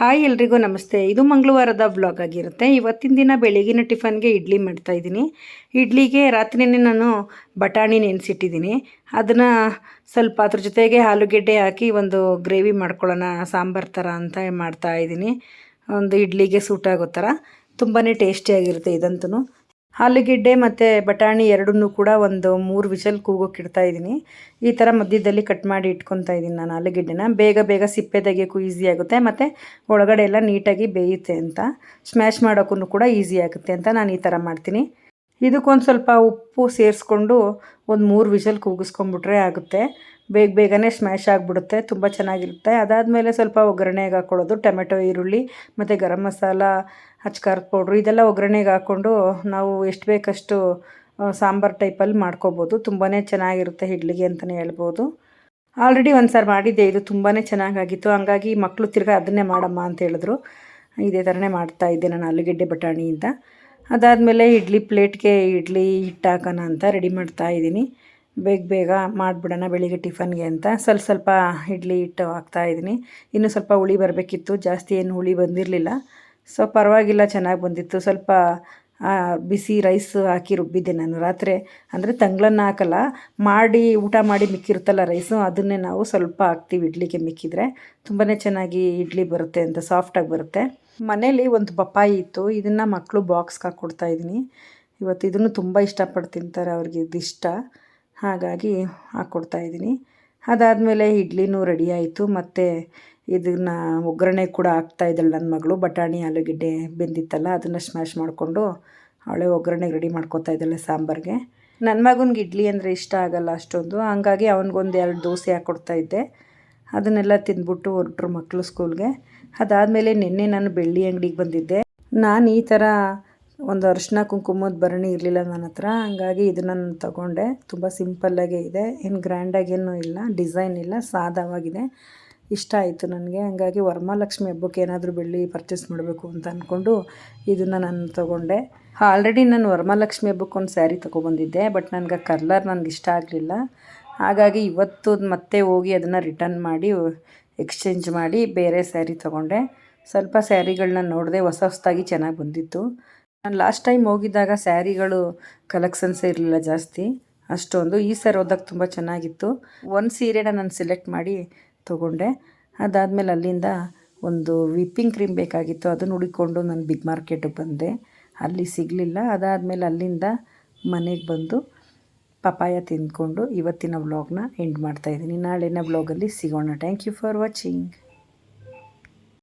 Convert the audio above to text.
Hi ಎಲ್ರಿಗೂ ನಮಸ್ತೆ. ಇದು ಮಂಗಳವಾರದ ವ್ಲಾಗ್ ಆಗಿರುತ್ತೆ. ಇವತ್ತಿನ ದಿನ ಬೆಳಗಿನ ಟಿಫನ್ಗೆ ಇಡ್ಲಿ ಮಾಡ್ತಾ ಇದ್ದೀನಿ. ಇಡ್ಲಿಗೆ ರಾತ್ರಿನೇ ನಾನು ಬಟಾಣಿ ನೆನೆಸಿಟ್ಟಿದ್ದೀನಿ. ಅದನ್ನು ಸ್ವಲ್ಪ ಅದ್ರ ಜೊತೆಗೆ ಆಲೂಗೆಡ್ಡೆ ಹಾಕಿ ಒಂದು ಗ್ರೇವಿ ಮಾಡ್ಕೊಳ್ಳೋಣ, ಸಾಂಬಾರು ಥರ ಅಂತ ಮಾಡ್ತಾ ಇದ್ದೀನಿ. ಒಂದು ಇಡ್ಲಿಗೆ ಸೂಟ್ ಆಗೋ ಥರ. ತುಂಬಾ ಟೇಸ್ಟಿಯಾಗಿರುತ್ತೆ ಇದಂತೂ. ಆಲೂಗೆಡ್ಡೆ ಮತ್ತು ಬಟಾಣಿ ಎರಡನ್ನೂ ಕೂಡ ಒಂದು ಮೂರು ವಿಷಲ್ ಕೂಗೋಕೆ ಇಡ್ತಾ ಇದ್ದೀನಿ ಈ ಥರ ಮಧ್ಯದಲ್ಲಿ ಕಟ್ ಮಾಡಿ ಇಟ್ಕೊತಾ ಇದ್ದೀನಿ ನಾನು ಆಲೂಗೆಡ್ಡೆನ ಬೇಗ ಬೇಗ ಸಿಪ್ಪೆ ತೆಗಿಯೋಕ್ಕೂ ಈಸಿ ಆಗುತ್ತೆ ಮತ್ತು ಒಳಗಡೆ ಎಲ್ಲ ನೀಟಾಗಿ ಬೇಯುತ್ತೆ ಅಂತ. ಸ್ಮ್ಯಾಶ್ ಮಾಡೋಕ್ಕೂ ಕೂಡ ಈಸಿ ಆಗುತ್ತೆ ಅಂತ ನಾನು ಈ ಥರ ಮಾಡ್ತೀನಿ. ಇದಕ್ಕೊಂದು ಸ್ವಲ್ಪ ಉಪ್ಪು ಸೇರಿಸ್ಕೊಂಡು ಒಂದು ಮೂರು ವಿಷಲ್ ಕೂಗಿಸ್ಕೊಂಬಿಟ್ರೆ ಆಗುತ್ತೆ. ಬೇಗ ಬೇಗನೆ ಸ್ಮ್ಯಾಶ್ ಆಗಿಬಿಡುತ್ತೆ, ತುಂಬ ಚೆನ್ನಾಗಿರುತ್ತೆ. ಅದಾದಮೇಲೆ ಸ್ವಲ್ಪ ಒಗ್ಗರಣೆಗೆ ಹಾಕ್ಕೊಳ್ಳೋದು ಟೊಮೆಟೊ, ಈರುಳ್ಳಿ, ಮತ್ತು ಗರಂ ಮಸಾಲ ಹಚ್ಕಾರದ ಪೌಡ್ರು, ಇದೆಲ್ಲ ಒಗ್ಗರಣೆಗೆ ಹಾಕ್ಕೊಂಡು ನಾವು ಎಷ್ಟು ಬೇಕಷ್ಟು ಸಾಂಬಾರು ಟೈಪಲ್ಲಿ ಮಾಡ್ಕೋಬೋದು. ತುಂಬಾ ಚೆನ್ನಾಗಿರುತ್ತೆ ಇಡ್ಲಿಗೆ ಅಂತಲೇ ಹೇಳ್ಬೋದು. ಆಲ್ರೆಡಿ ಒಂದು ಸಾರಿ ಮಾಡಿದ್ದೆ, ಇದು ತುಂಬಾ ಚೆನ್ನಾಗಾಗಿತ್ತು. ಹಂಗಾಗಿ ಮಕ್ಕಳು ತಿರ್ಗಿ ಅದನ್ನೇ ಮಾಡಮ್ಮ ಅಂತ ಹೇಳಿದ್ರು. ಇದೇ ಥರನೇ ಮಾಡ್ತಾಯಿದ್ದೆ ನಾನು ಆಲೂಗೆಡ್ಡೆ ಬಟಾಣಿಯಿಂದ. ಅದಾದಮೇಲೆ ಇಡ್ಲಿ ಪ್ಲೇಟ್ಗೆ ಇಡ್ಲಿ ಹಿಟ್ಟು ಹಾಕೋಣ ಅಂತ ರೆಡಿ ಮಾಡ್ತಾ ಇದ್ದೀನಿ. ಬೇಗ ಬೇಗ ಮಾಡಿಬಿಡೋಣ ಬೆಳಿಗ್ಗೆ ಟಿಫನ್ಗೆ ಅಂತ. ಸ್ವಲ್ಪ ಸ್ವಲ್ಪ ಇಡ್ಲಿ ಹಿಟ್ಟು ಹಾಕ್ತಾ ಇದ್ದೀನಿ. ಇನ್ನೂ ಸ್ವಲ್ಪ ಹುಳಿ ಬರಬೇಕಿತ್ತು. ಜಾಸ್ತಿ ಏನು ಹುಳಿ ಬಂದಿರಲಿಲ್ಲ. ಸೊ ಪರವಾಗಿಲ್ಲ, ಚೆನ್ನಾಗಿ ಬಂದಿತ್ತು. ಸ್ವಲ್ಪ ಬಿಸಿ ರೈಸ್ ಹಾಕಿ ರುಬ್ಬಿದ್ದೆ ನಾನು. ರಾತ್ರಿ ಅಂದರೆ ತಂಗ್ಳನ್ನು ಹಾಕಲ್ಲ, ಮಾಡಿ ಊಟ ಮಾಡಿ ಮಿಕ್ಕಿರುತ್ತಲ್ಲ ರೈಸು, ಅದನ್ನೇ ನಾವು ಸ್ವಲ್ಪ ಹಾಕ್ತೀವಿ ಇಡ್ಲಿಗೆ ಮಿಕ್ಕಿದ್ರೆ. ತುಂಬಾ ಚೆನ್ನಾಗಿ ಇಡ್ಲಿ ಬರುತ್ತೆ ಅಂತ ಸಾಫ್ಟಾಗಿ ಬರುತ್ತೆ. ಮನೇಲಿ ಒಂದು ಪಪ್ಪಾಯಿ ಇತ್ತು, ಇದನ್ನು ಮಕ್ಕಳು ಬಾಕ್ಸ್ಗೆ ಹಾಕ್ಕೊಡ್ತಾ ಇದ್ದೀನಿ. ಇವತ್ತು ಇದನ್ನು ತುಂಬ ಇಷ್ಟಪಟ್ಟು ತಿಂತಾರೆ, ಅವ್ರಿಗೆ ಇದು ಇಷ್ಟ ಹಾಗಾಗಿ ಹಾಕ್ಕೊಡ್ತಾ ಇದ್ದೀನಿ. ಅದಾದಮೇಲೆ ಇಡ್ಲಿನೂ ರೆಡಿ ಆಯಿತು. ಮತ್ತು ಇದನ್ನು ಒಗ್ಗರಣೆ ಕೂಡ ಇದ್ದಾಳೆ ನನ್ನ ಮಗಳು. ಬಟಾಣಿ, ಆಲೂಗೆಡ್ಡೆ ಬೆಂದಿತ್ತಲ್ಲ, ಅದನ್ನು ಸ್ಮ್ಯಾಶ್ ಮಾಡಿಕೊಂಡು ಅವಳೆ ಒಗ್ಗರಣೆಗೆ ರೆಡಿ ಮಾಡ್ಕೊತಾ ಇದ್ದಾಳೆ ಸಾಂಬಾರಿಗೆ. ನನ್ನ ಮಗನಿಗೆ ಇಡ್ಲಿ ಅಂದರೆ ಇಷ್ಟ ಆಗಲ್ಲ ಅಷ್ಟೊಂದು. ಹಂಗಾಗಿ ಅವನಿಗೊಂದು ಎರಡು ದೋಸೆ ಹಾಕ್ಕೊಡ್ತಾ ಇದ್ದೆ. ಅದನ್ನೆಲ್ಲ ತಿಂದ್ಬಿಟ್ಟು ಹೊರಟ್ರು ಮಕ್ಕಳು ಸ್ಕೂಲ್ಗೆ ಅದಾದಮೇಲೆ ನಿನ್ನೆ ನಾನು ಬೆಳ್ಳಿ ಅಂಗಡಿಗೆ ಬಂದಿದ್ದೆ. ನಾನು ಈ ಥರ ಒಂದು ಅರಿಶಿನ ಕುಂಕುಮದ ಭರಣಿ ಇರಲಿಲ್ಲ ನನ್ನ ಹತ್ರ. ಹಂಗಾಗಿ ಇದನ್ನು ನಾನು ತಗೊಂಡೆ. ತುಂಬ ಸಿಂಪಲ್ಲಾಗೇ ಇದೆ. ಏನು ಗ್ರ್ಯಾಂಡಾಗೇನೂ ಇಲ್ಲ. ಡಿಸೈನ್ ಇಲ್ಲ. ಸಾದವಾಗಿದೆ. ಇಷ್ಟ ಆಯಿತು ನನಗೆ. ಹಂಗಾಗಿ ವರಮಹಾಲಕ್ಷ್ಮಿ ಹಬ್ಬಕ್ಕೆ ಏನಾದರೂ ಬೆಳ್ಳಿ ಪರ್ಚೇಸ್ ಮಾಡಬೇಕು ಅಂತ ಅಂದ್ಕೊಂಡು ಇದನ್ನು ನಾನು ತೊಗೊಂಡೆ. ಆಲ್ರೆಡಿ ನಾನು ವರಮಹಾಲಕ್ಷ್ಮಿ ಹಬ್ಬಕ್ಕೆ ಒಂದು ಸ್ಯಾರಿ ತೊಗೊಬಂದಿದ್ದೆ ಬಟ್ ನನಗೆ ಕಲರ್ ನನಗೆ ಇಷ್ಟ ಆಗಲಿಲ್ಲ. ಹಾಗಾಗಿ ಇವತ್ತು ಮತ್ತೆ ಹೋಗಿ ಅದನ್ನು ರಿಟರ್ನ್ ಮಾಡಿ ಎಕ್ಸ್ಚೇಂಜ್ ಮಾಡಿ ಬೇರೆ ಸ್ಯಾರಿ ತೊಗೊಂಡೆ. ಸ್ವಲ್ಪ ಸ್ಯಾರಿಗಳನ್ನ ನೋಡಿದೆ ಹೊಸ ಹೊಸದಾಗಿ ಚೆನ್ನಾಗಿ ಬಂದಿತ್ತು. ನಾನು ಲಾಸ್ಟ್ ಟೈಮ್ ಹೋಗಿದ್ದಾಗ ಸ್ಯಾರಿಗಳು ಕಲೆಕ್ಷನ್ಸ್ ಇರಲಿಲ್ಲ ಜಾಸ್ತಿ. ಅಷ್ಟೊಂದು. ಈ ಸರ್ ಹೋದಾಗ ತುಂಬ ಚೆನ್ನಾಗಿತ್ತು. ಒಂದು ಸೀರೆನ ನಾನು ಸೆಲೆಕ್ಟ್ ಮಾಡಿ ತೊಗೊಂಡೆ. ಅದಾದಮೇಲೆ ಅಲ್ಲಿಂದ ಒಂದು ವಿಪ್ಪಿಂಗ್ ಕ್ರೀಮ್ ಬೇಕಾಗಿತ್ತು. ಅದನ್ನು ಹುಡುಕೊಂಡು ನಾನು ಬಿಗ್ ಮಾರ್ಕೆಟಿಗೆ ಬಂದೆ. ಅಲ್ಲಿ ಸಿಗಲಿಲ್ಲ. ಅದಾದಮೇಲೆ ಅಲ್ಲಿಂದ ಮನೆಗೆ ಬಂದು ಪಪಾಯ ತಿಂದ್ಕೊಂಡು ಇವತ್ತಿನ ವ್ಲಾಗ್ನ ಎಂಡ್ ಮಾಡ್ತಾಯಿದ್ದೀನಿ ನಾಳಿನ ವ್ಲಾಗಲ್ಲಿ ಸಿಗೋಣ. Thank you for watching